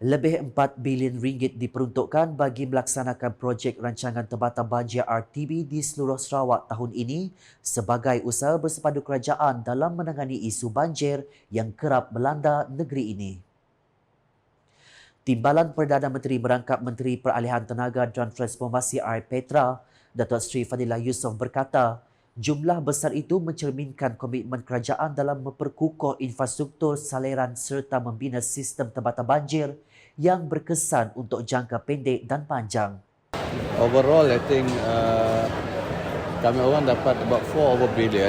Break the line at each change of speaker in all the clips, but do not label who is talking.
Lebih 4 bilion ringgit diperuntukkan bagi melaksanakan projek rancangan tempatan banjir RTB di seluruh Sarawak tahun ini sebagai usaha bersepadu kerajaan dalam menangani isu banjir yang kerap melanda negeri ini. Timbalan Perdana Menteri merangkap Menteri Peralihan Tenaga dan Transformasi Air Petra, Datuk Seri Fadilah Yusof berkata, Jumlah besar itu mencerminkan komitmen kerajaan dalam memperkukuh infrastruktur saliran serta membina sistem tempatan banjir yang berkesan untuk jangka pendek dan panjang.
Overall, I think uh, kami orang dapat about 4 over billion.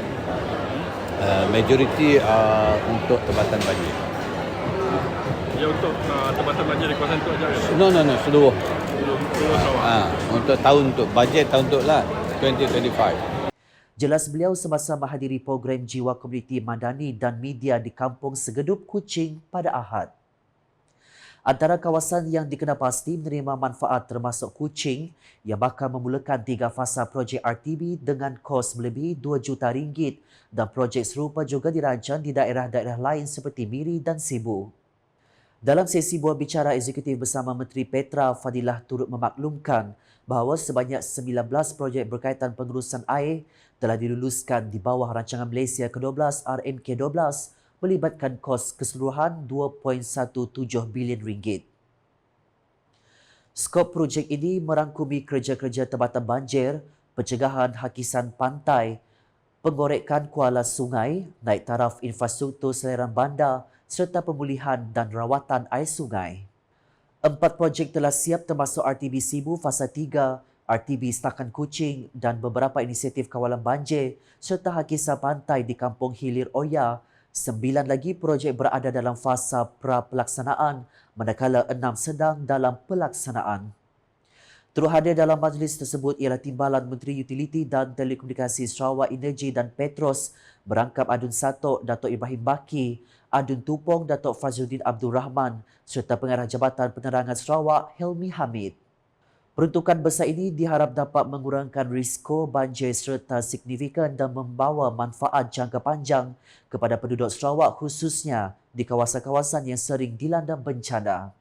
Uh, majority uh, untuk tempatan banjir.
Ya untuk uh, tempatan banjir di kawasan tu aja kan?
No, no, no, seluruh.
Seluruh, seluruh Sarawak.
Uh, untuk tahun untuk bajet tahun untuk lah 2025.
Jelas beliau semasa menghadiri program Jiwa Komuniti Madani dan Media di Kampung Segedup Kuching pada Ahad. Antara kawasan yang dikenal pasti menerima manfaat termasuk Kuching yang bakal memulakan tiga fasa projek RTB dengan kos melebihi 2 juta ringgit dan projek serupa juga dirancang di daerah-daerah lain seperti Miri dan Sibu. Dalam sesi buah bicara eksekutif bersama Menteri Petra, Fadilah turut memaklumkan bahawa sebanyak 19 projek berkaitan pengurusan air telah diluluskan di bawah rancangan Malaysia ke-12 RMK-12 melibatkan kos keseluruhan 2.17 bilion ringgit. Skop projek ini merangkumi kerja-kerja tempatan banjir, pencegahan hakisan pantai, pengorekan kuala sungai, naik taraf infrastruktur seliran bandar serta pemulihan dan rawatan air sungai. Empat projek telah siap termasuk RTB Sibu Fasa 3, RTB Setakan Kuching dan beberapa inisiatif kawalan banjir serta hakisan pantai di Kampung Hilir Oya. Sembilan lagi projek berada dalam fasa pra-pelaksanaan manakala enam sedang dalam pelaksanaan. Turut hadir dalam majlis tersebut ialah Timbalan Menteri Utiliti dan Telekomunikasi Sarawak Energi dan Petros berangkap Adun Satok Datuk Ibrahim Baki, Adun Tupong Datuk Fazluddin Abdul Rahman serta Pengarah Jabatan Penerangan Sarawak Helmi Hamid. Peruntukan besar ini diharap dapat mengurangkan risiko banjir serta signifikan dan membawa manfaat jangka panjang kepada penduduk Sarawak khususnya di kawasan-kawasan yang sering dilanda bencana.